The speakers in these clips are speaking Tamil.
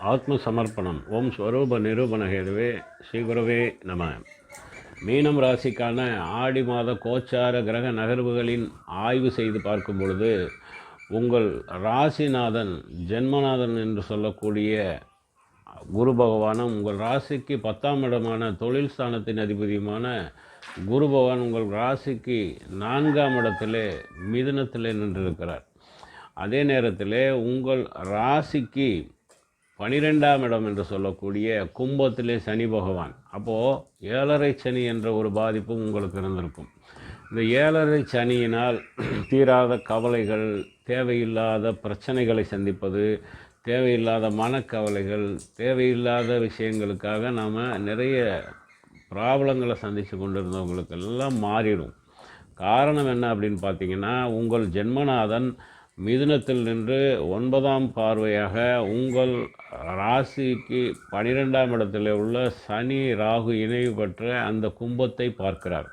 ஆத்ம சமர்ப்பணம் ஓம் ஸ்வரூப நிரூபணகேதுவே ஸ்ரீகுருவே நம. மீனம் ராசிக்கான ஆடி மாத கோச்சார கிரக நகர்வுகளின் ஆய்வு செய்து பார்க்கும் பொழுது உங்கள் ராசிநாதன் ஜென்மநாதன் என்று சொல்லக்கூடிய குரு பகவானும் உங்கள் ராசிக்கு பத்தாம் இடமான தொழில் ஸ்தானத்தின் அதிபதியுமான குரு பகவான் உங்கள் ராசிக்கு நான்காம் இடத்திலே மிதுனத்திலே நின்றிருக்கிறார். அதே நேரத்தில் உங்கள் ராசிக்கு பனிரெண்டாம் இடம் என்று சொல்லக்கூடிய கும்பத்திலே சனி பகவான். அப்போது ஏழரை சனி என்ற ஒரு பாதிப்பும் உங்களுக்கு இருந்திருக்கும். இந்த ஏழரை சனியினால் தீராத கவலைகள் தேவையில்லாத பிரச்சனைகளை சந்திப்பது தேவையில்லாத மனக்கவலைகள் தேவையில்லாத விஷயங்களுக்காக நாம் நிறைய ப்ராப்ளங்களை சந்தித்து கொண்டிருந்தவங்களுக்கு எல்லாம் மாறிடும். காரணம் என்ன அப்படின்னு பார்த்தீங்கன்னா உங்கள் ஜென்மநாதன் மிதுனத்தில் நின்று ஒன்பதாம் பார்வையாக உங்கள் ராசிக்கு பனிரெண்டாம் இடத்தில் உள்ள சனி ராகு இணைவு பெற்ற அந்த கும்பத்தை பார்க்கிறார்.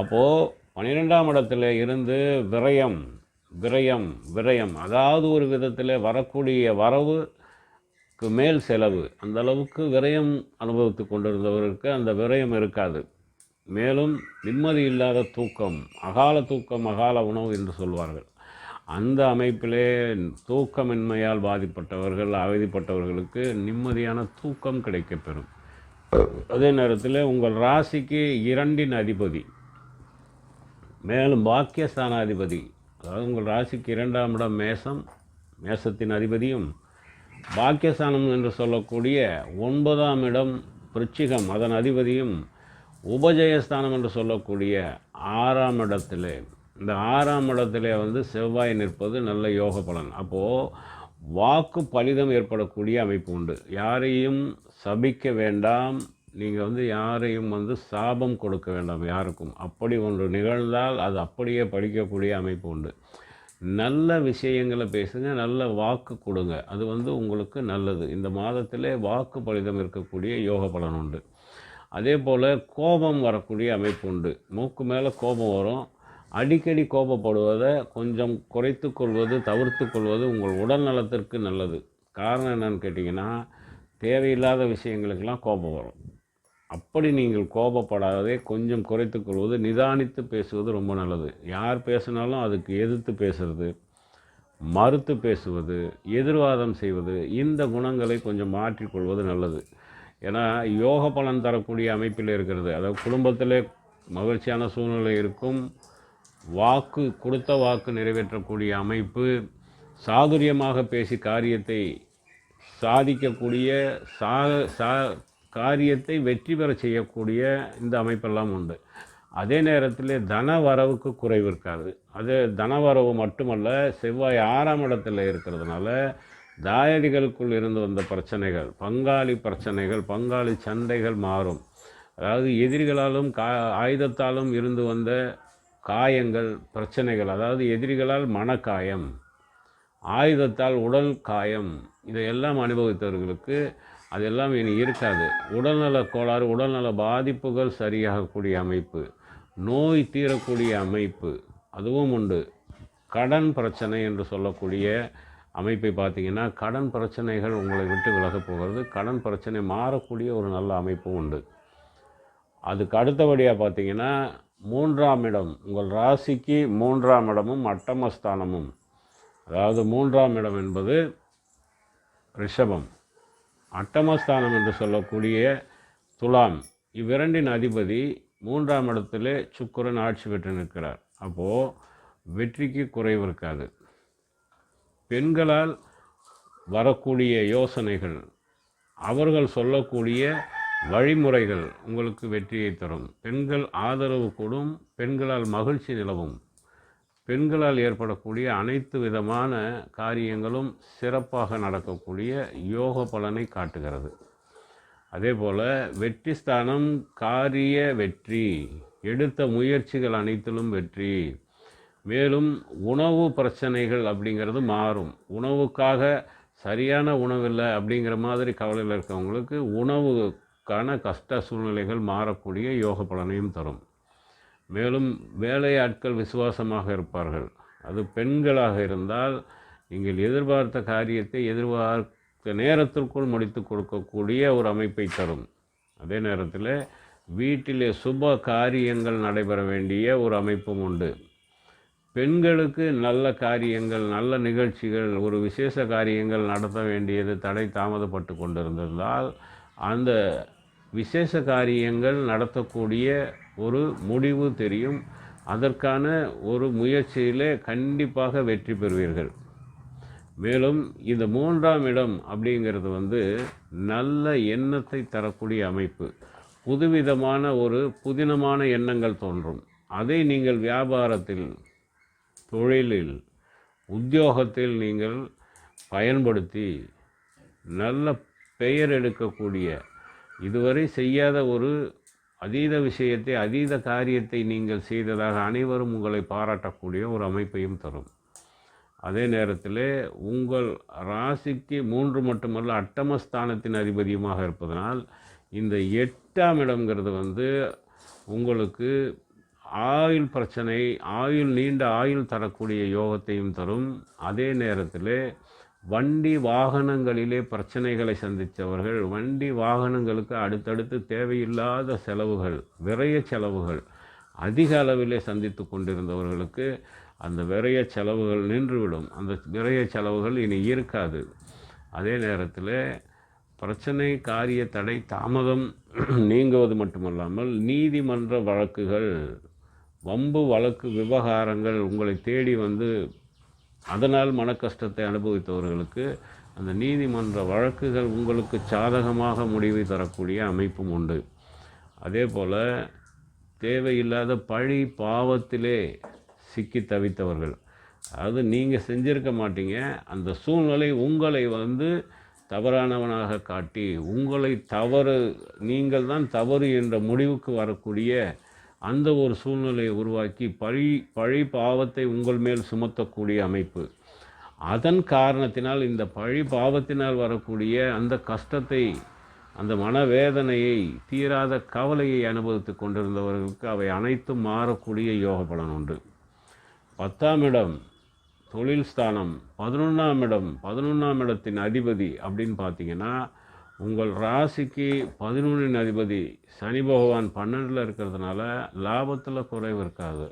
அப்போது பன்னிரெண்டாம் இடத்துல இருந்து விரயம் விரயம் விரயம் அதாவது ஒரு விதத்தில் வரக்கூடிய வரவுக்கு மேல் செலவு. அந்த அளவுக்கு விரயம் அனுபவித்து கொண்டிருந்தவருக்கு அந்த விரயம் இருக்காது. மேலும் நிம்மதி இல்லாத தூக்கம் அகால தூக்கம் அகால உணவு என்று சொல்வார்கள். அந்த அமைப்பிலே தூக்கமின்மையால் பாதிப்பட்டவர்கள் அவதிப்பட்டவர்களுக்கு நிம்மதியான தூக்கம் கிடைக்கப்பெறும். அதே நேரத்தில் உங்கள் ராசிக்கு இரண்டின் அதிபதி மேலும் பாக்கியஸ்தானாதிபதி அதாவது உங்கள் ராசிக்கு இரண்டாம் இடம் மேசம் மேசத்தின் அதிபதியும் பாக்கியஸ்தானம் என்று சொல்லக்கூடிய ஒன்பதாம் இடம் பிருச்சிகம் அதன் அதிபதியும் உபஜயஸ்தானம் என்று சொல்லக்கூடிய ஆறாம் இடத்திலே இந்த ஆறாம் இடத்துல வந்து செவ்வாய் நிற்பது நல்ல யோக பலன். அப்போது வாக்கு பலிதம் ஏற்படக்கூடிய அமைப்பு உண்டு. யாரையும் சபிக்க வேண்டாம். நீங்கள் வந்து யாரையும் வந்து சாபம் கொடுக்க வேண்டாம் யாருக்கும். அப்படி ஒன்று நிகழ்ந்தால் அது அப்படியே படிக்கக்கூடிய அமைப்பு உண்டு. நல்ல விஷயங்களை பேசுங்க நல்ல வாக்கு கொடுங்க. அது வந்து உங்களுக்கு நல்லது. இந்த மாதத்திலே வாக்கு பலிதம் இருக்கக்கூடிய யோக பலன் உண்டு. அதே போல் கோபம் வரக்கூடிய அமைப்பு உண்டு. மூக்கு மேலே கோபம் வரும். அடிக்கடி கோபப்படுவதை கொஞ்சம் குறைத்து கொள்வது தவிர்த்து கொள்வது உங்கள் உடல் நலத்திற்கு நல்லது. காரணம் என்னன்னு கேட்டிங்கன்னா தேவையில்லாத விஷயங்களுக்கெல்லாம் கோபம் வரும். அப்படி நீங்கள் கோபப்படாதே கொஞ்சம் குறைத்து கொள்வது நிதானித்து பேசுவது ரொம்ப நல்லது. யார் பேசினாலும் அதுக்கு எதிர்த்து பேசுறது மறுத்து பேசுவது எதிர்வாதம் செய்வது இந்த குணங்களை கொஞ்சம் மாற்றிக்கொள்வது நல்லது. ஏன்னா யோக பலன் தரக்கூடிய அமைப்பில் இருக்கிறது. அதாவது குடும்பத்தில் மகிழ்ச்சியான சூழ்நிலை இருக்கும். வாக்கு கொடுத்த வாக்கு நிறைவேற்றக்கூடிய அமைப்பு சாதுரியமாக பேசி காரியத்தை சாதிக்கக்கூடிய சா சா காரியத்தை வெற்றி பெற செய்யக்கூடிய இந்த அமைப்பெல்லாம் உண்டு. அதே நேரத்தில் தன வரவுக்கு குறைவு இருக்காது. அது தனவரவு மட்டுமல்ல செவ்வாய் ஆறாம் இடத்துல இருக்கிறதுனால தாயடிகளுக்குள் இருந்து வந்த பிரச்சனைகள் பங்காளி பிரச்சனைகள் பங்காளி சண்டைகள் மாறும். அதாவது எதிரிகளாலும் கா ஆயுதத்தாலும் இருந்து வந்த காயங்கள் பிரச்சனைகள் அதாவது எதிரிகளால் மனக்காயம் ஆயுதத்தால் உடல் காயம் இதையெல்லாம் அனுபவித்தவர்களுக்கு அதெல்லாம் இனி இருக்காது. உடல்நல கோளாறு உடல்நல பாதிப்புகள் சரியாகக்கூடிய அமைப்பு நோய் தீரக்கூடிய அமைப்பு அதுவும் உண்டு. கடன் பிரச்சனை என்று சொல்லக்கூடிய அமைப்பை பார்த்தீங்கன்னா கடன் பிரச்சனைகள் உங்களை விட்டு விலகப் போகிறது. கடன் பிரச்சனை மாறக்கூடிய ஒரு நல்ல அமைப்பும் உண்டு. அதுக்கு அடுத்தபடியாக பார்த்தீங்கன்னா மூன்றாம் இடம். உங்கள் ராசிக்கு மூன்றாம் இடமும் அட்டமஸ்தானமும். அதாவது மூன்றாம் இடம் என்பது ரிஷபம். அட்டமஸ்தானம் என்று சொல்லக்கூடிய துலாம். இவ்விரண்டின் அதிபதி மூன்றாம் இடத்திலே சுக்கரன் ஆட்சி பெற்று நிற்கிறார். அப்போது வெற்றிக்கு குறைவு இருக்காது. பெண்களால் வரக்கூடிய யோசனைகள் அவர்கள் சொல்லக்கூடிய வழிமுறைகள் உங்களுக்கு வெற்றியை தரும். பெண்கள் ஆதரவு கூடும் பெண்களால் மகிழ்ச்சி நிலவும். பெண்களால் ஏற்படக்கூடிய அனைத்து விதமான காரியங்களும் சிறப்பாக நடக்கக்கூடிய யோக பலனை காட்டுகிறது. அதே போல் வெற்றி ஸ்தானம் காரிய வெற்றி எடுத்த முயற்சிகள் அனைத்திலும் வெற்றி. மேலும் உணவு பிரச்சனைகள் அப்படிங்கிறது மாறும். உணவுக்காக சரியான உணவில்லை அப்படிங்கிற மாதிரி கவலையில் இருக்கவங்களுக்கு உணவு கன கஷ்ட சூழ்நிலைகள் மாறக்கூடிய யோக பலனையும் தரும். மேலும் வேலையாட்கள் விசுவாசமாக இருப்பார்கள். அது பெண்களாக இருந்தால் நீங்கள் எதிர்பார்த்த காரியத்தை எதிர்பார்த்த நேரத்திற்குள் முடித்து கொடுக்கக்கூடிய ஒரு அமைப்பை தரும். அதே நேரத்தில் வீட்டிலே சுப காரியங்கள் நடைபெற வேண்டிய ஒரு அமைப்பும் உண்டு. பெண்களுக்கு நல்ல காரியங்கள் நல்ல நிகழ்ச்சிகள் ஒரு விசேஷ காரியங்கள் நடத்த வேண்டியது தடை தாமதப்பட்டு கொண்டிருந்ததால் அந்த விசேஷ காரியங்கள் நடத்தக்கூடிய ஒரு முடிவு தெரியும். அதற்கான ஒரு முயற்சியிலே கண்டிப்பாக வெற்றி பெறுவீர்கள். மேலும் இந்த மூன்றாம் இடம் அப்படிங்கிறது வந்து நல்ல எண்ணத்தை தரக்கூடிய அமைப்பு. புதுவிதமான ஒரு புதினமான எண்ணங்கள் தோன்றும். அதை நீங்கள் வியாபாரத்தில் தொழிலில் உத்தியோகத்தில் நீங்கள் பயன்படுத்தி நல்ல பெயர் எடுக்கக்கூடிய இதுவரை செய்யாத ஒரு அதீத விஷயத்தை அதீத காரியத்தை நீங்கள் செய்ததாக அனைவரும் உங்களை பாராட்டக்கூடிய ஒரு அமைப்பையும் தரும். அதே நேரத்தில் உங்கள் ராசிக்கு மூன்று மட்டுமல்ல அட்டமஸ்தானத்தின் அதிபதியுமாக இருப்பதனால் இந்த எட்டாம் இடம்ங்கிறது வந்து உங்களுக்கு ஆயுள் பிரச்சனை ஆயுள் நீண்ட ஆயுள் தரக்கூடிய யோகத்தையும் தரும். அதே நேரத்தில் வண்டி வாகனங்களிலே பிரச்சனைகளை சந்தித்தவர்கள் வண்டி வாகனங்களுக்கு அடுத்தடுத்து தேவையில்லாத செலவுகள் விரைய செலவுகள் அதிக அளவிலே சந்தித்து கொண்டிருந்தவர்களுக்கு அந்த விரைய செலவுகள் நின்றுவிடும். அந்த விரைய செலவுகள் இனி இருக்காது. அதே நேரத்தில் பிரச்சனை காரிய தடை தாமதம் நீங்குவது மட்டுமல்லாமல் நீதிமன்ற வழக்குகள் வம்பு வழக்கு விவகாரங்கள் உங்களை தேடி வந்து அதனால் மன கஷ்டத்தை அனுபவித்தவர்களுக்கு அந்த நீதிமன்ற வழக்குகள் உங்களுக்கு சாதகமாக முடிவை தரக்கூடிய அமைப்பும் உண்டு. அதே போல் தேவையில்லாத பழி பாவத்திலே சிக்கி தவித்தவர்கள். அதாவது நீங்கள் செஞ்சிருக்க மாட்டீங்க. அந்த சூழ்நிலை உங்களை வந்து தவறானவனாக காட்டி உங்களை தவறு நீங்கள் தான் தவறு என்ற முடிவுக்கு வரக்கூடிய அந்த ஒரு சூழ்நிலையை உருவாக்கி பழி பழி பாவத்தை உங்கள் மேல் சுமத்தக்கூடிய அமைப்பு. அதன் காரணத்தினால் இந்த பழி பாவத்தினால் வரக்கூடிய அந்த கஷ்டத்தை அந்த மனவேதனையை தீராத கவலையை அனுபவித்து கொண்டிருந்தவர்களுக்கு அவை அனைத்தும் மாறக்கூடிய யோக பலன் உண்டு. பத்தாம் இடம் தொழில் ஸ்தானம். பதினொன்றாம் இடம் பதினொன்றாம் இடத்தின் அதிபதி அப்படின்னு பார்த்தீங்கன்னா உங்கள் ராசிக்கு பதினொன்றின் அதிபதி சனி பகவான் பன்னெண்டில் இருக்கிறதுனால லாபத்தில் குறைவு இருக்காது.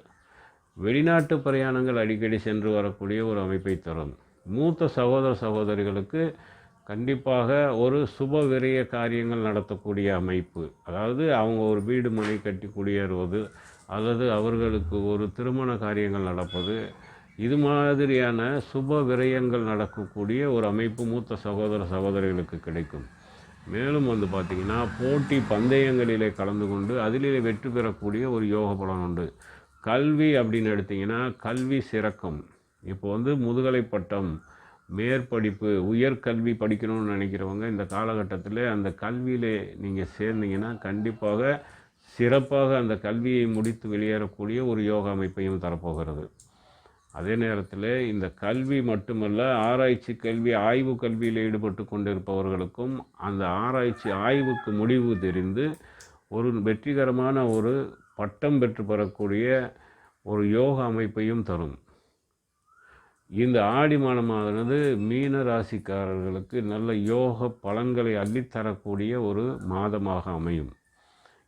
வெளிநாட்டு பிரயாணங்கள் அடிக்கடி சென்று வரக்கூடிய ஒரு அமைப்பை தரும். மூத்த சகோதர சகோதரிகளுக்கு கண்டிப்பாக ஒரு சுப விரய காரியங்கள் நடத்தக்கூடிய அமைப்பு. அதாவது அவங்க ஒரு வீடு மனை கட்டி குடியேறுவது அல்லது அவர்களுக்கு ஒரு திருமண காரியங்கள் நடப்பது இது மாதிரியான சுப விரயங்கள் நடக்கக்கூடிய ஒரு அமைப்பு மூத்த சகோதர சகோதரிகளுக்கு கிடைக்கும். மேலும் வந்து பார்த்திங்கன்னா போட்டி பந்தயங்களிலே கலந்து கொண்டு அதிலே வெற்றி பெறக்கூடிய ஒரு யோக பலன் உண்டு. கல்வி அப்படின்னு எடுத்திங்கன்னா கல்வி சிறக்கும். இப்போ வந்து முதுகலை பட்டம் மேற்படிப்பு உயர்கல்வி படிக்கணும்னு நினைக்கிறவங்க இந்த காலகட்டத்தில் அந்த கல்வியிலே நீங்கள் சேர்ந்தீங்கன்னா கண்டிப்பாக சிறப்பாக அந்த கல்வியை முடித்து வெளியேறக்கூடிய ஒரு யோகா அமைப்பையும் தரப்போகிறது. அதே நேரத்தில் இந்த கல்வி மட்டுமல்ல ஆராய்ச்சி கல்வி ஆய்வு கல்வியில் ஈடுபட்டு கொண்டிருப்பவர்களுக்கும் அந்த ஆராய்ச்சி ஆய்வுக்கு முடிவு தெரிந்து ஒரு வெற்றிகரமான ஒரு பட்டம் பெற்று பெறக்கூடிய ஒரு யோக அமைப்பையும் தரும். இந்த ஆடி மாதமானது மீன ராசிக்காரர்களுக்கு நல்ல யோக பலன்களை அள்ளித்தரக்கூடிய ஒரு மாதமாக அமையும்.